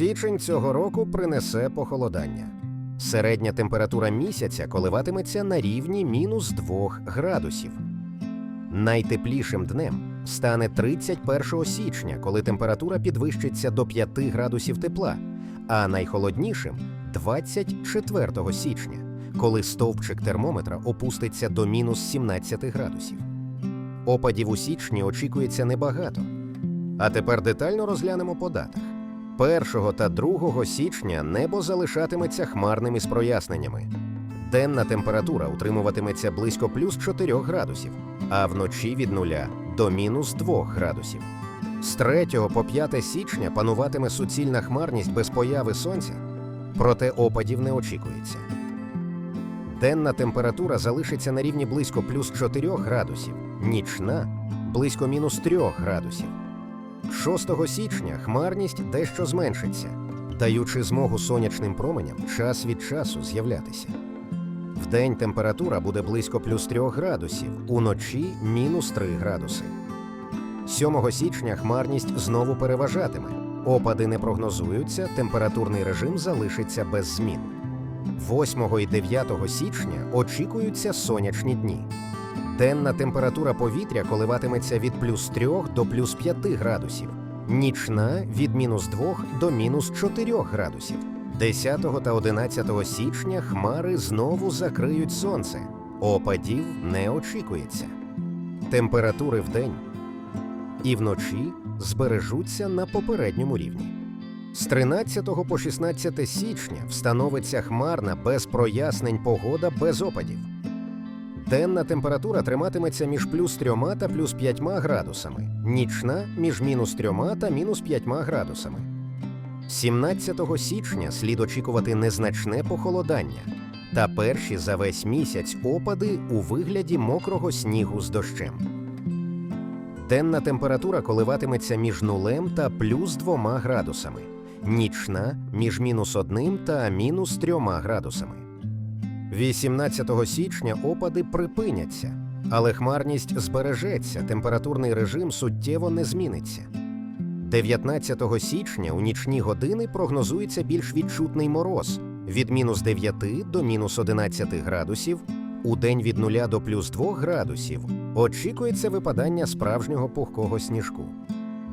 Січень цього року принесе похолодання. Середня температура місяця коливатиметься на рівні мінус 2 градусів. Найтеплішим днем стане 31 січня, коли температура підвищиться до 5 градусів тепла, а найхолоднішим 24 січня, коли стовпчик термометра опуститься до мінус 17 градусів. Опадів у січні очікується небагато. А тепер детально розглянемо по датах. 1 та 2 січня небо залишатиметься хмарним із проясненнями. Денна температура утримуватиметься близько плюс 4 градусів, а вночі від 0 до мінус 2 градусів. З 3 по 5 січня пануватиме суцільна хмарність без появи сонця, проте опадів не очікується. Денна температура залишиться на рівні близько плюс 4 градусів, нічна близько мінус 3 градусів. 6 січня хмарність дещо зменшиться, даючи змогу сонячним променям час від часу з'являтися. Вдень температура буде близько плюс 3 градусів, уночі мінус 3 градуси. 7 січня хмарність знову переважатиме. Опади не прогнозуються, температурний режим залишиться без змін. 8 і 9 січня очікуються сонячні дні. Денна температура повітря коливатиметься від плюс 3 до плюс 5 градусів, нічна від мінус 2 до мінус 4 градусів. 10 та 11 січня хмари знову закриють сонце. Опадів не очікується. Температури вдень і вночі збережуться на попередньому рівні. З 13 по 16 січня встановиться хмарна без прояснень погода без опадів. Денна температура триматиметься між плюс 3 та плюс 5 градусами, нічна між мінус 3 та мінус 5 градусами. 17 січня слід очікувати незначне похолодання та перші за весь місяць опади у вигляді мокрого снігу з дощем. Денна температура коливатиметься між нулем та плюс 2 градусами, нічна між мінус 1 та мінус 3 градусами. 18 січня опади припиняться, але хмарність збережеться, температурний режим суттєво не зміниться. 19 січня у нічні години прогнозується більш відчутний мороз від мінус 9 до мінус 11 градусів, у день від 0 до плюс 2 градусів очікується випадання справжнього пухкого сніжку.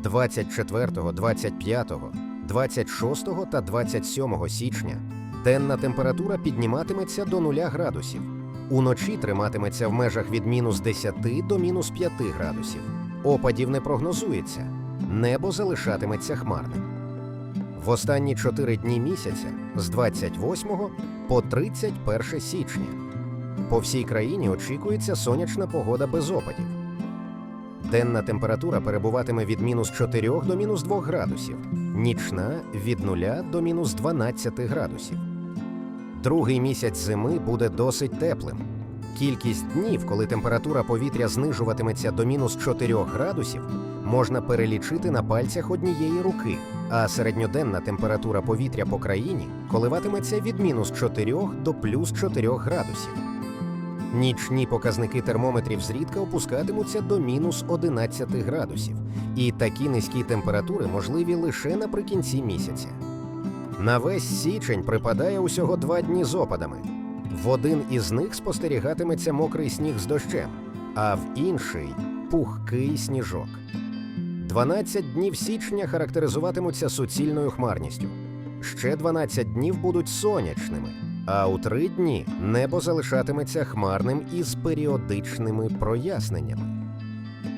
24, 25, 26 та 27 січня денна температура підніматиметься до 0 градусів. Уночі триматиметься в межах від мінус 10 до мінус 5 градусів. Опадів не прогнозується. Небо залишатиметься хмарним. В останні 4 дні місяця з 28 по 31 січня по всій країні очікується сонячна погода без опадів. Денна температура перебуватиме від мінус 4 до мінус 2 градусів, нічна від 0 до мінус 12 градусів. Другий місяць зими буде досить теплим. Кількість днів, коли температура повітря знижуватиметься до мінус 4 градусів, можна перелічити на пальцях однієї руки, а середньоденна температура повітря по країні коливатиметься від мінус 4 до плюс 4 градусів. Нічні показники термометрів зрідка опускатимуться до мінус 11 градусів, і такі низькі температури можливі лише наприкінці місяця. На весь січень припадає усього два дні з опадами. В один із них спостерігатиметься мокрий сніг з дощем, а в інший пухкий сніжок. 12 днів січня характеризуватимуться суцільною хмарністю. Ще 12 днів будуть сонячними, а у три дні небо залишатиметься хмарним із періодичними проясненнями.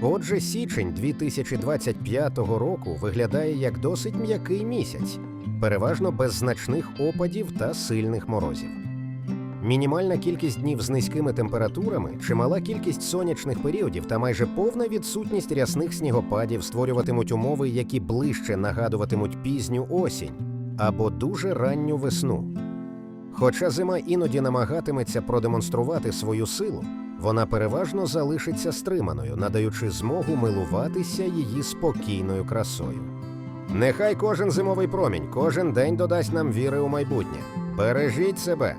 Отже, січень 2025 року виглядає як досить м'який місяць, переважно без значних опадів та сильних морозів. Мінімальна кількість днів з низькими температурами, чимала кількість сонячних періодів та майже повна відсутність рясних снігопадів створюватимуть умови, які ближче нагадуватимуть пізню осінь або дуже ранню весну. Хоча зима іноді намагатиметься продемонструвати свою силу, вона переважно залишиться стриманою, надаючи змогу милуватися її спокійною красою. Нехай кожен зимовий промінь, кожен день додасть нам віри у майбутнє. Бережіть себе!